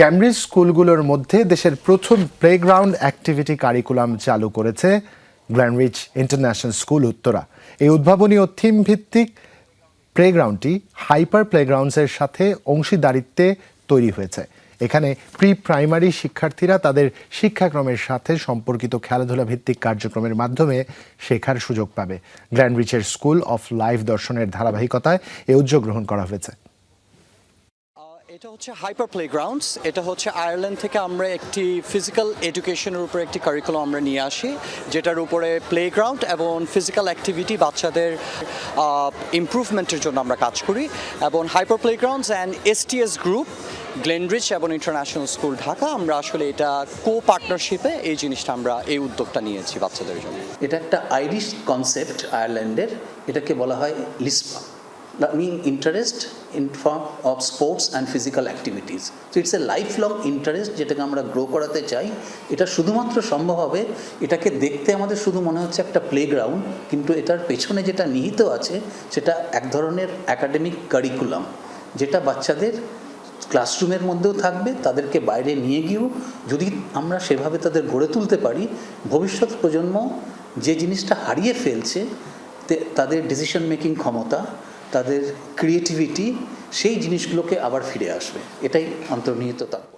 Cambridge স্কুলগুলোর মধ্যে দেশের প্রথম প্লেগ্রাউন্ড অ্যাক্টিভিটি কারিকুলাম চালু করেছে গ্ল্যানরিচ ইন্টারন্যাশনাল স্কুল উত্তরা। এই উদ্ভাবনী ও থিম ভিত্তিক প্লেগ্রাউন্ডটি হাইপার প্লেগ্রাউন্ডসের সাথে অংশীদারিত্বে তৈরি হয়েছে। এখানে প্রি প্রাইমারি শিক্ষার্থীরা তাদের শিক্ষাক্রমের সাথে সম্পর্কিত খেলাধুলা ভিত্তিক কার্যক্রমের মাধ্যমে শেখার সুযোগ পাবে। গ্ল্যানরিচের স্কুল অফ লাইফ দর্শনের ধারাবাহিকতায় এ উদ্যোগ গ্রহণ করা হয়েছে। এটা হচ্ছে হাইপার প্লেগ্রাউন্ডস এটা হচ্ছে আয়ারল্যান্ড থেকে আমরা একটি ফিজিক্যাল এডুকেশনের উপরে একটি কারিকুলাম আমরা নিয়ে আসি, যেটার উপরে প্লেগ্রাউন্ড এবং ফিজিক্যাল অ্যাক্টিভিটি বাচ্চাদের ইমপ্রুভমেন্টের জন্য আমরা কাজ করি। এবং hyper playgrounds and STS group Glenrich এবং ইন্টারন্যাশনাল স্কুল ঢাকা আমরা আসলে এটা কো পার্টনারশিপে এই জিনিসটা আমরা, এই উদ্যোগটা নিয়েছি বাচ্চাদের জন্য। এটা একটা আইরিশ কনসেপ্ট আয়ারল্যান্ডের এটাকে বলা হয় LISPA mean interest in form of sports and physical activities তো it's a life long interest যেটাকে আমরা গ্রো করাতে চাই। এটা শুধুমাত্র সম্ভব হবে এটাকে দেখতে আমাদের শুধু মনে হচ্ছে একটা প্লেগ্রাউন্ড কিন্তু এটার পেছনে যেটা নিহিত আছে সেটা এক ধরনের একাডেমিক কারিকুলাম যেটা বাচ্চাদের ক্লাসরুমের মধ্যেও থাকবে, তাদেরকে বাইরে নিয়ে গিয়েও যদি আমরা সেভাবে তাদের গড়ে তুলতে পারি, ভবিষ্যৎ প্রজন্ম যে জিনিসটা হারিয়ে ফেলছে তাদের ডিসিশন মেকিং ক্ষমতা তাদের ক্রিয়েটিভিটি সেই জিনিসগুলোকে আবার ফিরে আসবে। এটাই অন্তর্নিহিত তাৎপর্য।